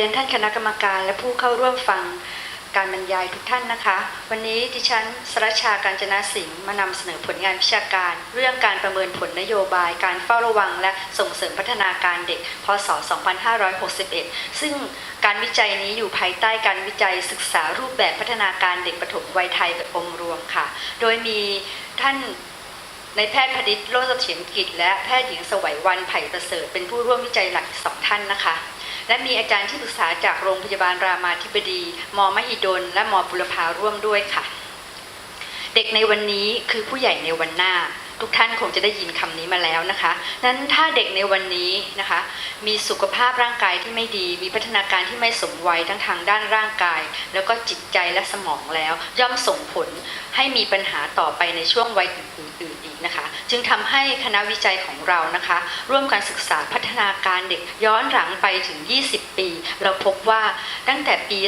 รียนท่านคณะกรรมการและผู้เข้าร่วมฟังการบรรยายทุกท่านนะคะ วันนี้ดิฉันสรชาการจนาสิงห์มานำเสนอผลงานวิชาการ เรื่องการประเมินผลนโยบาย การเฝ้าระวัง และส่งเสริมพัฒนาการเด็ก พศ 2561 ซึ่งการวิจัยนี้อยู่ภายใต้การวิจัยศึกษารูปแบบพัฒนาการเด็กปฐมวัยไทยแบบองค์รวมค่ะ โดยมีท่านในแพทย์พดิษฐ์โลสเถียรกิจ และแพทย์หญิงสวัยวันไผ่ประเสริฐเป็นผู้ร่วมวิจัยหลักสองท่านนะคะ และมีอาจารย์ที่ปรึกษาจากโรงพยาบาลรามาธิบดีมมหิดล และมบุรพาร่วมด้วยค่ะ เด็กในวันนี้คือผู้ใหญ่ในวันหน้า ทุกท่านคงจะได้ยินคำนี้มาแล้วนะคะนั้นถ้าเด็กในวันนี้นะคะ มีสุขภาพร่างกายที่ไม่ดี มีพัฒนาการที่ไม่สมวัยทั้งทางด้านร่างกาย แล้วก็จิตใจและสมองแล้ว ย่อมส่งผลให้มีปัญหาต่อไปในช่วงวัยอื่นๆอีก นะคะจึงทำให้คณะวิจัยของเรานะคะ ร่วมการศึกษาพัฒนาการเด็กย้อนหลังไปถึง 20 ปี เราพบว่าตั้งแต่ปี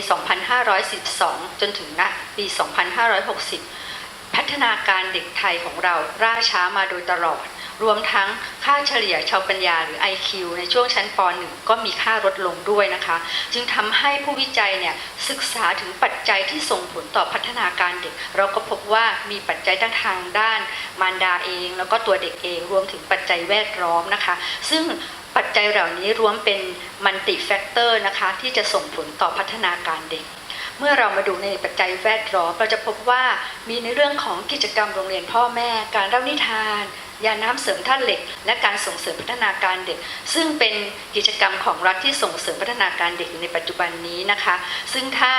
2512 จนถึงณปี 2560 พัฒนาการเด็กไทยของเราล่าช้ามาโดยตลอด รวมทั้งค่าเฉลี่ยชาวปัญญาหรือ IQ ในช่วงชั้นป .1 ก็มีค่าลดลงด้วยนะคะ จึงทำให้ผู้วิจัยเนี่ยศึกษาถึงปัจจัยที่ส่งผลต่อพัฒนาการเด็ก เราก็พบว่ามีปัจจัยทั้งทางด้าน มารดาเอง แล้วก็ตัวเด็กเองรวมถึงปัจจัยแวดล้อมนะคะ ซึ่งปัจจัยเหล่านี้รวมเป็นมัลติแฟกเตอร์นะคะที่จะส่งผลต่อพัฒนาการเด็กเมื่อเรามาดูในปัจจัยแวดล้อมเราจะพบว่ามีในเรื่องของกิจกรรมโรงเรียนพ่อแม่ การเล่านิทาน ยาน้ำเสริมธาตุเหล็ก และการส่งเสริมพัฒนาการเด็ก ซึ่งเป็นกิจกรรมของรัฐที่ส่งเสริมพัฒนาการเด็กในปัจจุบันนี้นะคะ ซึ่งถ้า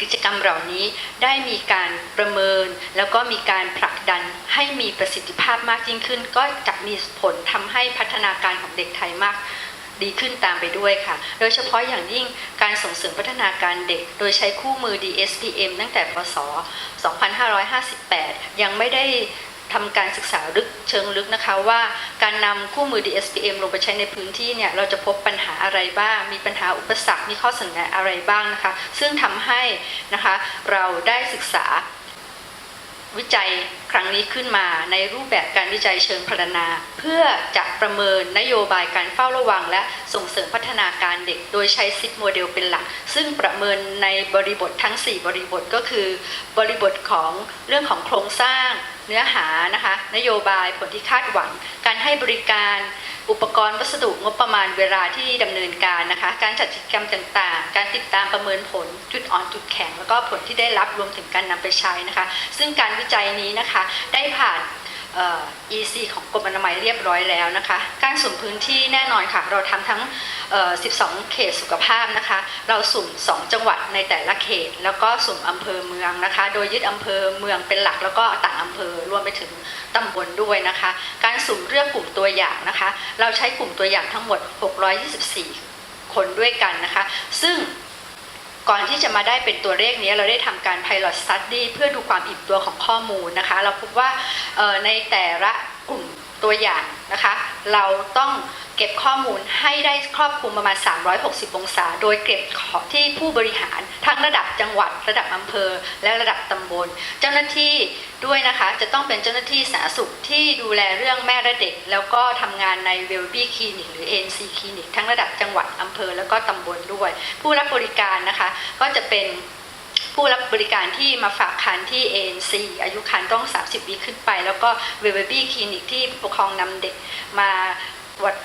กิจกรรมเหล่านี้ได้มีการประเมิน แล้วก็มีการผลักดันให้มีประสิทธิภาพมากยิ่งขึ้น ก็จะมีผลทำให้พัฒนาการของเด็กไทยมากดีขึ้นตามไปด้วยค่ะ โดยเฉพาะอย่างยิ่งการส่งเสริมพัฒนาการเด็ก โดยใช้คู่มือ DSPM ตั้งแต่พศ 2558 ยังไม่ได้ ทำการศึกษาลึกเชิงลึกนะคะว่าการนำคู่มือ DSPM ลงไปใช้ในพื้นที่เนี่ยเราจะพบปัญหาอะไรบ้าง มีปัญหาอุปสรรค มีข้อเสนออะไรบ้างนะคะ ซึ่งทำให้นะคะเราได้ศึกษา วิจัยครั้งนี้ขึ้นมาในรูปแบบการวิจัยเชิงพรรณนา เพื่อจะประเมินนโยบายการเฝ้าระวัง และส่งเสริมพัฒนาการเด็ก โดยใช้ซิดโมเดลเป็นหลัก ซึ่งประเมินในบริบททั้ง 4 บริบทก็คือ บริบทของเรื่องของโครงสร้าง เนื้อหานะคะนโยบายผลที่คาดหวัง การให้บริการ อุปกรณ์วัสดุงบประมาณเวลาที่ดำเนินการนะคะ การจัดกิจกรรมต่างๆ การติดตามประเมินผลจุดอ่อนจุดแข็ง แล้วก็ผลที่ได้รับรวมถึงการนำไปใช้นะคะ ซึ่งการวิจัยนี้นะคะได้ผ่าน EC ของกรมอนามัยเรียบร้อยแล้วนะคะ การสุ่มพื้นที่แน่นอนค่ะ เราทำทั้ง 12 เขตสุขภาพนะคะ เราสุ่ม 2 จังหวัดในแต่ละเขต แล้วก็สุ่มอำเภอเมืองนะคะ โดยยึดอำเภอเมืองเป็นหลักแล้วก็ต่างอำเภอรวมไปถึงตำบลด้วยนะคะ การสุ่มเลือกกลุ่มตัวอย่างนะคะ เราใช้กลุ่มตัวอย่างทั้งหมด 624 คนด้วยกันนะคะ ซึ่ง ก่อนที่จะมาได้เป็นตัวเลขนี้เราได้ทำการ pilot study เพื่อดูความอิ่มตัวของข้อมูลนะคะ เราพบว่าในแต่ละ กลุ่มตัวอย่างนะคะ เราต้องเก็บข้อมูลให้ได้ครอบคลุมประมาณ 360 องศา โดยเก็บขอที่ผู้บริหารทั้งระดับจังหวัด ระดับอำเภอ และระดับตำบล เจ้าหน้าที่ด้วยนะคะ จะต้องเป็นเจ้าหน้าที่สาธารณสุขที่ดูแลเรื่องแม่และเด็ก แล้วก็ทำงานในเวลบี้คลินิกหรือ ANC คลินิกทั้งระดับจังหวัดอำเภอ แล้วก็ตำบลด้วย ผู้รับบริการนะคะ ก็จะเป็น ผู้รับบริการที่มาฝากคันที่ ANC อายุคันต้อง 30วีขึ้นไป แล้วก็เวเบบี้คลินิกที่ปกครองนำเด็กมาวัด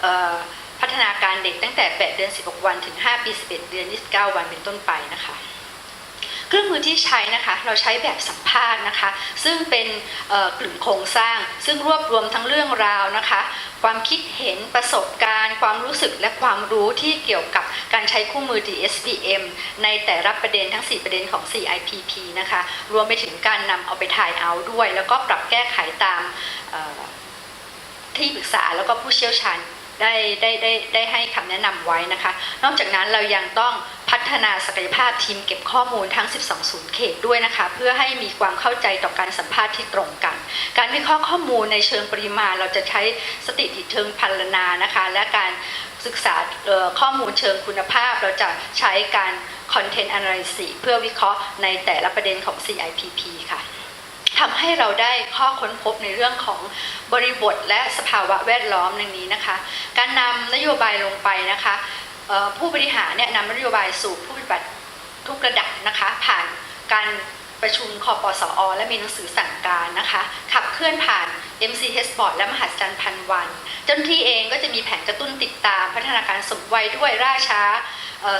เอ่อพัฒนาการเด็กตั้งแต่ 8 เดือน 16 วันถึง 5 ปี 11 เดือน 29 วันเป็นต้นไปนะคะ เครื่องมือที่ใช้นะคะ เราใช้แบบสัมภาษณ์นะคะ ซึ่งเป็นกลุ่มโครงสร้าง ซึ่งรวบรวมทั้งเรื่องราวนะคะ ความคิดเห็นประสบการณ์ ความรู้สึกและความรู้ที่เกี่ยวกับการใช้คู่มือ DSPM ในแต่ละประเด็นทั้ง 4 ประเด็นของ 4IPP นะคะ รวมไปถึงการนำเอาไปถ่ายเอาด้วย แล้วก็ปรับแก้ไขตามที่ปรึกษาแล้วก็ผู้เชี่ยวชาญ ได้ได้ได้ได้ให้คำแนะนำไว้นะคะ นอกจากนั้นเรายังต้องพัฒนาศักยภาพทีมเก็บข้อมูลทั้ง 12 ศูนย์เขตด้วยนะคะ เพื่อให้มีความเข้าใจต่อการสัมภาษณ์ที่ตรงกัน การวิเคราะห์ข้อมูลในเชิงปริมาณ เราจะใช้สถิติเชิงพรรณนานะคะ และการศึกษาข้อมูลเชิงคุณภาพ เราจะใช้การ Content Analysis เพื่อวิเคราะห์ในแต่ละประเด็นของ CIPP ค่ะ ทำให้เราได้ข้อค้นพบในเรื่องของบริบทและสภาวะแวดล้อมดังนี้นะคะ การนำนโยบายลงไปนะคะผู้บริหารเนี่ยนำนโยบายสู่ผู้ปฏิบัติทุกระดับนะคะผ่านการประชุมคอปสออและมีหนังสือสั่งการนะคะขับเคลื่อนผ่าน MCH Board และมหัศจรรย์พันวัน เจ้าหน้าที่เองก็จะมีแผนกระตุ้นติดตามพัฒนาการสมวัยด้วยล่าช้า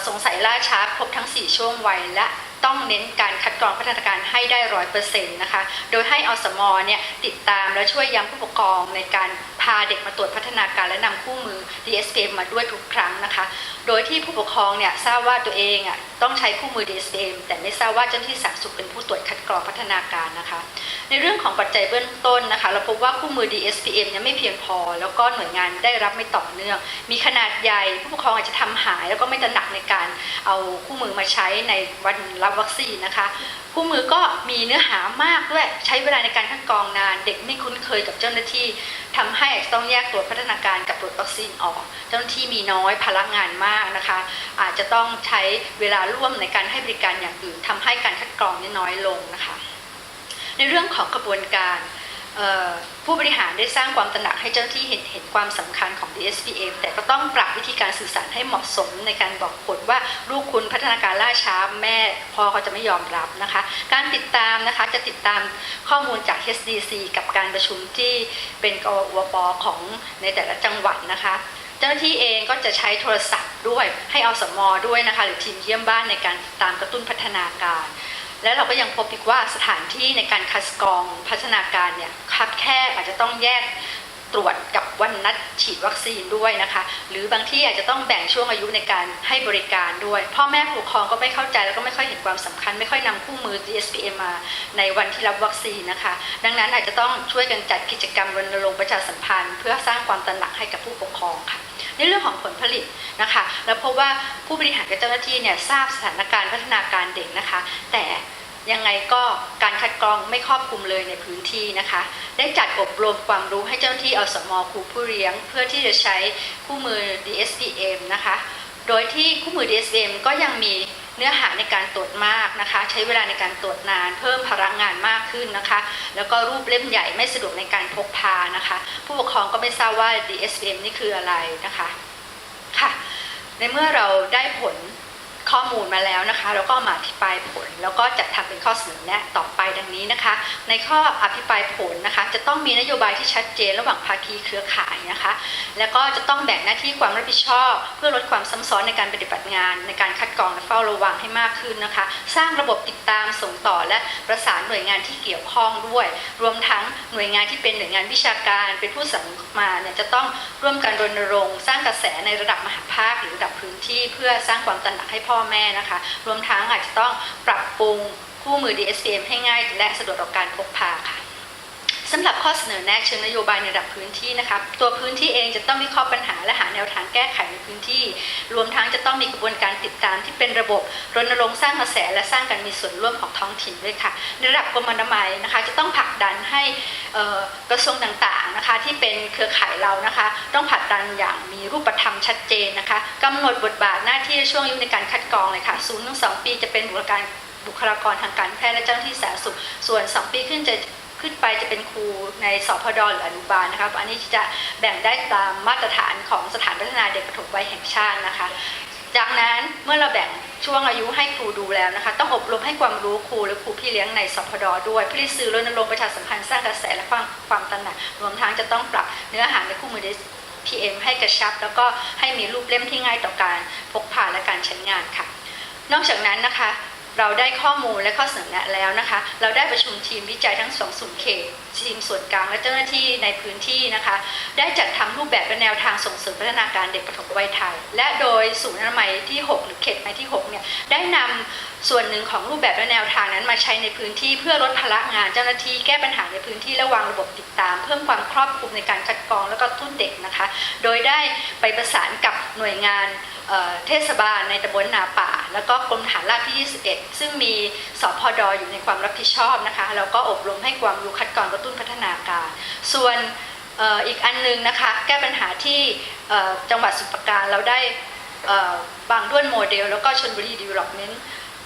สงสัยล่าช้าครบทั้ง 4 ช่วงวัยและ ต้องเน้นการคัดกรองพัฒนาการให้ได้ร้อยเปอร์เซ็นต์นะคะ โดยให้อสมเนี่ยติดตามและช่วยย้ำผู้ปกครองในการพาเด็กมาตรวจพัฒนาการและนำคู่มือ DSPM มาด้วยทุกครั้งนะคะ โดยที่ผู้ปกครองเนี่ยทราบว่าตัวเองอะต้องใช้คู่มือ DSPM แต่ไม่ทราบว่าเจ้าหน้าที่สาธารณสุขเป็นผู้ตรวจคัดกรองพัฒนาการนะคะ ในเรื่องของปัจจัยเบื้องต้นนะคะ เราพบว่าคู่มือ DSPM เนี่ยไม่เพียงพอ แล้วก็หน่วยงานได้รับไม่ต่อเนื่อง มีขนาดใหญ่ผู้ปกครองอาจจะทำหาย แล้วก็ไม่ตระหนักในการเอาคู่มือมาใช้ในวันรับวัคซีนนะคะคู่มือก็มีเนื้อหามากด้วยใช้เวลาในการคัดกรองนาน เด็กไม่คุ้นเคยกับเจ้าหน้าที่ ทำให้อาจจะต้องแยกตรวจพัฒนาการกับตรวจวัคซีนออก เจ้าหน้าที่มีน้อยพลังงานมากนะคะ อาจจะต้องใช้เวลาร่วมในการให้บริการอย่างอื่นทำให้การคัดกรองน้อยลงนะคะ ในเรื่องของกระบวนการ ผู้บริหารได้สร้างความตระหนักให้เจ้าหน้าที่เห็นเห็นความสำคัญของ DSPM แต่ก็ต้องปรับวิธีการสื่อสารให้เหมาะสมในการบอกผลว่าลูกคุณพัฒนาการล่าช้าแม่พ่อเขาจะไม่ยอมรับนะคะ การติดตามนะคะจะติดตามข้อมูลจาก HDC กับการประชุมที่เป็นกวปของในแต่ละจังหวัดนะคะเจ้าหน้าที่เองก็จะใช้โทรศัพท์ด้วยให้อสมด้วยนะคะ หรือทีมเยี่ยมบ้านในการตามกระตุ้นพัฒนาการ และเราก็ยังพบอีกว่าสถานที่ในการคัดกรองพัฒนาการเนี่ยคับแคบอาจจะต้องแยกตรวจกับวันนัดฉีดวัคซีนด้วยนะคะ หรือบางที่อาจจะต้องแบ่งช่วงอายุในการให้บริการด้วย พ่อแม่ผู้ปกครองก็ไม่เข้าใจแล้วก็ไม่ค่อยเห็นความสำคัญ ไม่ค่อยนำคู่มือ DSPM มาในวันที่รับวัคซีนนะคะ ดังนั้นอาจจะต้องช่วยกันจัดกิจกรรมรณรงค์ประชาสัมพันธ์ เพื่อสร้างความตระหนักให้กับผู้ปกครองค่ะ ในเรื่องของผลผลิตนะคะ แล้วพบว่าผู้บริหารกับเจ้าหน้าที่เนี่ยทราบสถานการณ์พัฒนาการเด็กนะคะ แต่ยังไงก็การคัดกรองไม่ครอบคลุมเลยในพื้นที่นะคะ ได้จัดอบรมความรู้ให้เจ้าหน้าที่อสมครูผู้เลี้ยง เพื่อที่จะใช้คู่มือ DSPM นะคะ โดยที่คู่มือ DSPM ก็ยังมี เนื้อหาในการตรวจมากนะคะ ใช้เวลาในการตรวจนาน เพิ่มพลังงานมากขึ้นนะคะ แล้วก็รูปเล่มใหญ่ไม่สะดวกในการพกพานะคะ ผู้ปกครองก็ไม่ทราบว่า DSM นี่คืออะไรนะคะค่ะในเมื่อเราได้ผล ข้อมูลมาแล้วนะคะเราก็มาอธิบายผล แล้วก็จัดทำเป็นข้อเสนอแนะต่อไปดังนี้นะคะ ในข้ออภิปรายผลนะคะ จะต้องมีนโยบายที่ชัดเจนระหว่างภาคีเครือข่ายนะคะ แล้วก็จะต้องแบ่งหน้าที่ความรับผิดชอบ เพื่อลดความซ้ำซ้อนในการปฏิบัติงาน ในการคัดกรองและเฝ้าระวังให้มากขึ้นนะคะ สร้างระบบติดตามส่งต่อและประสานหน่วยงานที่เกี่ยวข้องด้วย รวมทั้งหน่วยงานที่เป็นหน่วยงานวิชาการ เป็นผู้สั่งมาเนี่ยจะต้องร่วมกันรณรงค์สร้างกระแสในระดับมหาภาคหรือระดับพื้นที่ เพื่อสร้างความตระหนักให้พ่อพ่อแม่นะคะ รวมทั้งอาจจะต้องปรับปรุงคู่มือ DSM ให้ง่ายและสะดวกต่อการพกพาค่ะ สำหรับข้อเสนอแนะเชิงนโยบายในระดับพื้นที่นะคะตัวพื้นที่เองจะต้องวิเคราะห์ปัญหาและหาแนวทางแก้ไขในพื้นที่ รวมทั้งจะต้องมีกระบวนการติดตามที่เป็นระบบรณรงค์สร้างกระแสและสร้างการมีส่วนร่วมของท้องถิ่นด้วยค่ะในระดับกรมอนามัยนะคะจะต้องผลักดันให้กระทรวงต่างๆนะคะที่เป็นเครือข่ายเรานะคะ ต้องผลักดันอย่างมีรูปธรรมชัดเจนนะคะกำหนดบทบาทหน้าที่ช่วงอายุในการคัดกรองเลยค่ะศูนย์ถึงสองปีจะเป็นบุคลากรบุคลากรทางการแพทย์และเจ้าหน้าที่สาธารณสุขส่วน 2 ปีขึ้นจะ ขึ้นไปจะเป็นครูในสพดหรืออนุบาลนะคะอันนี้จะแบ่งได้ตามมาตรฐานของสถานพัฒนาเด็กปฐมวัยแห่งชาตินะคะ จากนั้นเมื่อเราแบ่งช่วงอายุให้ครูดูแล้วนะคะ ต้องอบรมให้ความรู้ครูและครูพี่เลี้ยงในสพดด้วยเพื่อที่สื่อรณรงค์ประชาสัมพันธ์สร้างกระแสและความความตระหนักรวมทั้งจะต้องปรับเนื้อหาในคู่มือ PM ให้กระชับ แล้วก็ให้มีรูปเล่มที่ง่ายต่อการพกพาและการใช้งานค่ะ นอกจากนั้นนะคะ เราได้ข้อมูลและข้อเสนอแนะแล้วนะคะ เราได้ประชุมทีมวิจัยทั้งสองส่วนเขต ทีมส่วนกลางและเจ้าหน้าที่ในพื้นที่นะคะ ได้จัดทำรูปแบบและแนวทางส่งเสริมพัฒนาการเด็กปฐมวัยไทย และโดยศูนย์อนามัยที่ 6 หรือเขตอนามัยที่6เนี่ยได้นำ ส่วนหนึ่งของรูปแบบและแนวทางนั้นมาใช้ในพื้นที่เพื่อลดภาระงานเจ้าหน้าที่แก้ปัญหาในพื้นที่และวางระบบติดตาม เพิ่มความครอบคลุมในการคัดกรองและก็ทุ่นเด็กนะคะ โดยได้ไปประสานกับหน่วยงานเเทศบาลในตำบลนาป่า แล้วก็กรมฐานราบที่ 21 ซึ่งมีสพดอยู่ในความรับผิดชอบนะคะแล้วก็อบรมให้ความรู้คัดกรองกระตุ้นพัฒนาการ ส่วนอ,อ,อีกอันหนึงนะคะแก้ปัญหาที่จังหวัดสุพรปรณการเราได้บางด้วนโมเดล แล้วก็ชนบุรีดีเวล็อปเมนต์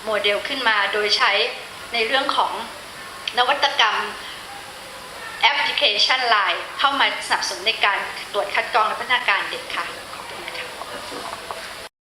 โมเดลขึ้นมาโดยใช้ในเรื่องของนวัตกรรมแอปพลิเคชันไลน์เข้ามาสนับสนุนในการตรวจคัดกรองและพัฒนาการเด็กค่ะ ขอบคุณค่ะ